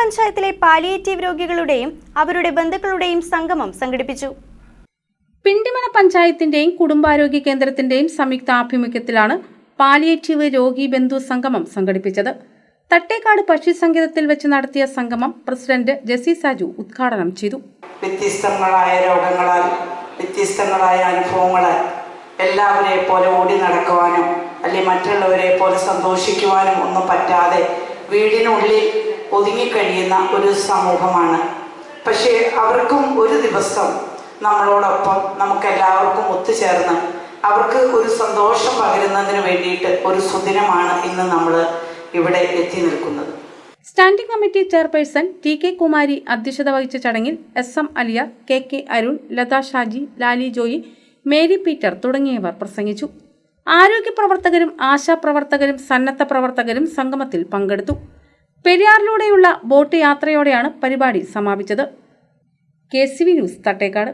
പഞ്ചായത്തിലെ പാലിയേറ്റീവ് രോഗികളുടെയും അവരുടെ ബന്ധുക്കളുടെയും സംഗമം സംഘടിപ്പിച്ചു. പിണ്ടിമന പഞ്ചായത്തിന്റെയും കുടുംബാരോഗ്യ കേന്ദ്രത്തിന്റെയും സംയുക്ത ആഭിമുഖ്യത്തിലാണ് പാലിയേറ്റീവ് രോഗി ബന്ധു സംഗമം സംഘടിപ്പിച്ചത്. തട്ടേക്കാട് പക്ഷി സങ്കേതത്തിൽ വെച്ച് നടത്തിയ സംഗമം പ്രസിഡന്റ് ജെസി സാജു ഉദ്ഘാടനം ചെയ്തു. വ്യത്യസ്തങ്ങളായ രോഗങ്ങളാൽ വ്യത്യസ്തങ്ങളായ അനുഭവങ്ങളാൽ എല്ലാവരെ പോലെ ഓടി നടക്കുവാനും അല്ലെങ്കിൽ മറ്റുള്ളവരെ പോലെ സന്തോഷിക്കുവാനും ഒന്നും പറ്റാതെ വീടിനുള്ളിൽ ഒതുങ്ങിക്കഴിയുന്ന ഒരു സമൂഹമാണ്. പക്ഷേ അവർക്കും ഒരു ദിവസം നമ്മളോടൊപ്പം നമുക്കെല്ലാവർക്കും ഒത്തുചേർന്ന് അവർക്ക് ഒരു സന്തോഷം പകരുന്നതിന് വേണ്ടിയിട്ട് ഒരു സുദിനമാണ് ഇന്ന് നമ്മൾ ഇവിടെ എത്തി നിൽക്കുന്നത്. Standing committee chairperson T K Kumari അധ്യക്ഷത വഹിച്ച ചടങ്ങിൽ S M Aliya K K Arun Latha Shaji Lali Joy Mary Peter തുടങ്ങിയവർ പ്രസംഗിച്ചു. ആരോഗ്യ പ്രവർത്തകരും ആശാപ്രവർത്തകരും സന്നദ്ധ പ്രവർത്തകരും സംഗമത്തിൽ പങ്കെടുത്തു. പെരിയാറിലൂടെയുള്ള ബോട്ട് യാത്രയോടെയാണ് പരിപാടി സമാപിച്ചത്. K C V news Thattekkad.